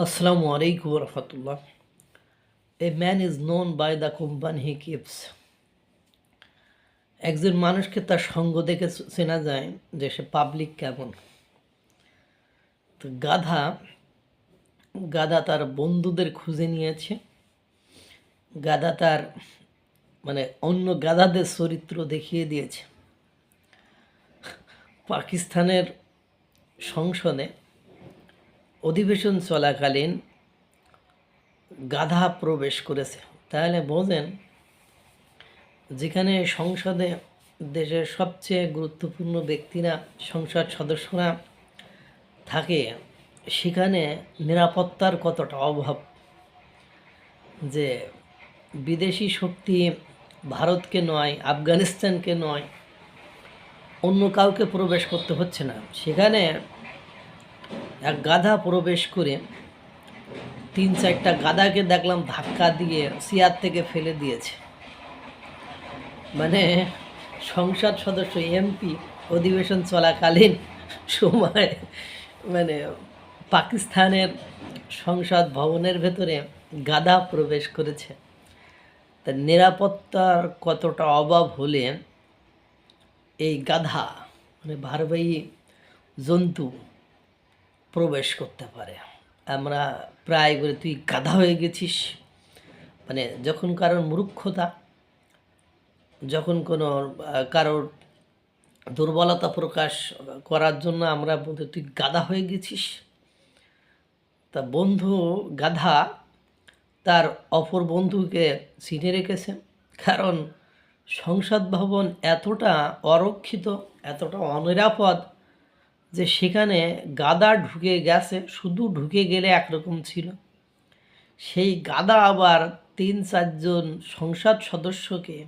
Assalamu alaikum warahmatullah. A man is known by the company he keeps. একজন মানুষকে তার সঙ্গ দেখে চেনা যায় যে সে পাবলিক কেমন তো গাধা গাধা তার বন্ধুদের খুঁজে নিয়েছে গাধা তার মানে অন্য গাধাদের চরিত্র দেখিয়ে দিয়েছে পাকিস্তানের সংসদে অধিবেশন চলাকালীন গাধা প্রবেশ করেছে। তাহলে বোঝেন যেখানে সংসদে দেশের সবচেয়ে গুরুত্বপূর্ণ ব্যক্তিরা, সংসদ সদস্যরা থাকে, সেখানে নিরাপত্তার কতটা অভাব? যে বিদেশি শক্তি ভারতকে নয়, আফগানিস্তানকে নয়, অন্য কাউকে প্রবেশ করতে হচ্ছে না। সেখানে এক গাধা প্রবেশ করে তিন চারটা গাধাকে দেখলাম ধাক্কা দিয়ে চেয়ার থেকে ফেলে দিয়েছে। মানে সংসদ সদস্য, এমপি, অধিবেশন চলাকালীন সময় মানে পাকিস্তানের সংসদ ভবনের ভেতরে গাধা প্রবেশ করেছে। তা নিরাপত্তার কতটা অভাব হলে এই গাধা মানে ভারবাহী জন্তু প্রবেশ করতে পারে। আমরা প্রায় বলি তুই গাধা হয়ে গেছিস। মানে যখন কারোর মূর্খতা, যখন কোনো কারোর দুর্বলতা প্রকাশ করার জন্য আমরা বলতে তুই গাধা হয়ে গেছিস, তা বন্ধু গাধা তার অপর বন্ধুকে চিনে রেখেছে। কারণ সংসদ ভবন এতটা অরক্ষিত, এতটা অনিরাপদ যে সেখানে গাদা ঢুকে গেছে, শুধু ঢুকে গেলে একরকম ছিল। সেই গাদা আবার তিন চারজন সংসদ সদস্যকে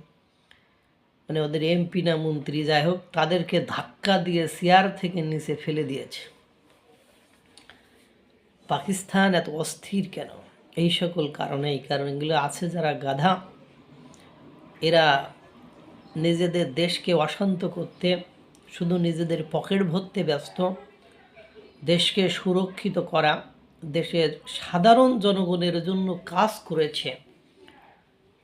মানে ওদের এমপি না মন্ত্রী যাই হোক, তাদেরকে ধাক্কা দিয়ে চেয়ার থেকে নিচে ফেলে দিয়েছে। পাকিস্তান এত অস্থির কেন? এই সকল কারণে, এই কারণগুলো আছে যারা গাধা, এরা নিজেদের দেশকে অশান্ত করতে শুধু নিজেদের পকেট ভরতে ব্যস্ত, দেশকে সুরক্ষিত করা, দেশের সাধারণ জনগণের জন্য কাজ করেছে,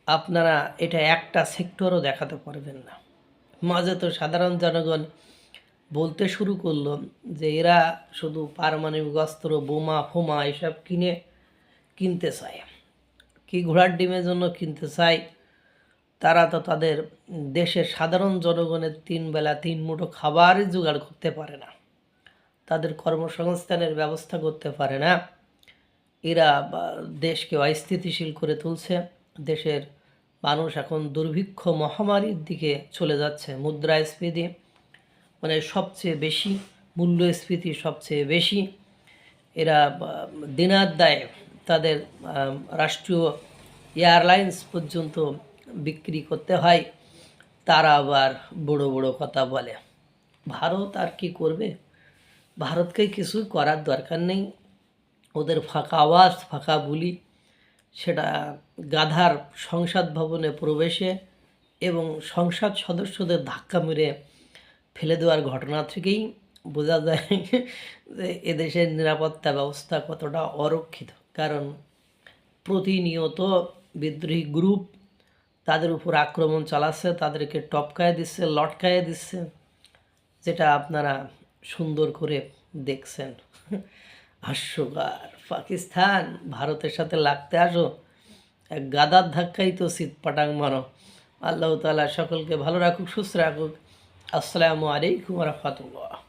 আপনারা এটা একটা সেক্টরও দেখাতে পারবেন না। মাঝে তো সাধারণ জনগণ বলতে শুরু করল যে এরা শুধু পারমাণবিক অস্ত্র, বোমা ফোমা এসব কিনে কিনতে চায়। কি ঘোড়ার ডিমের জন্য কিনতে চায় তারা তো তাদের দেশের সাধারণ জনগণের তিন বেলা তিন মুঠো খাবারই জোগাড় করতে পারে না। তাদের কর্মসংস্থানের ব্যবস্থা করতে পারে না। এরা দেশকে অস্থিতিশীল করে তুলছে। দেশের মানুষ এখন দুর্ভিক্ষ মহামারীর দিকে চলে যাচ্ছে মুদ্রাস্ফীতি। মানে সবচেয়ে বেশি মূল্যস্ফীতি সবচেয়ে বেশি। এরা বা, দিনাদায় তাদের রাষ্ট্রীয় এয়ারলাইন্স পর্যন্ত বিক্রি করতে হয়, তারা আবার বড় বড় কথা বলে। ভারত আর কি করবে? ভারতকে কিছু করার দরকার নেই। ওদের ফাঁকা আওয়াজ, ফাঁকা বুলি, সেটা গাধার সংসদ ভবনে প্রবেশে এবং সংসদ সদস্যদের ধাক্কা মেরে ফেলে দেওয়ার ঘটনা থেকেই বোঝা যায় যে এদেশের নিরাপত্তা ব্যবস্থা কতটা অরক্ষিত। কারণ প্রতিনিয়ত বিদ্রোহী গ্রুপ তাদের উপর আক্রমণ চালাচ্ছে, তাদেরকে টপকায় দিচ্ছে, লটকায় দিচ্ছে, যেটা আপনারা সুন্দর করে দেখছেন। হাস্যকর। পাকিস্তান, ভারতের সাথে লাগতে আসো। এক গাদার ধাক্কাই তো শীত পাটাং মারো। আল্লাহ তালা সকলকে ভালো রাখুক, সুস্থ রাখুক। আসসালামু আলাইকুম রহমতুল্লাহ।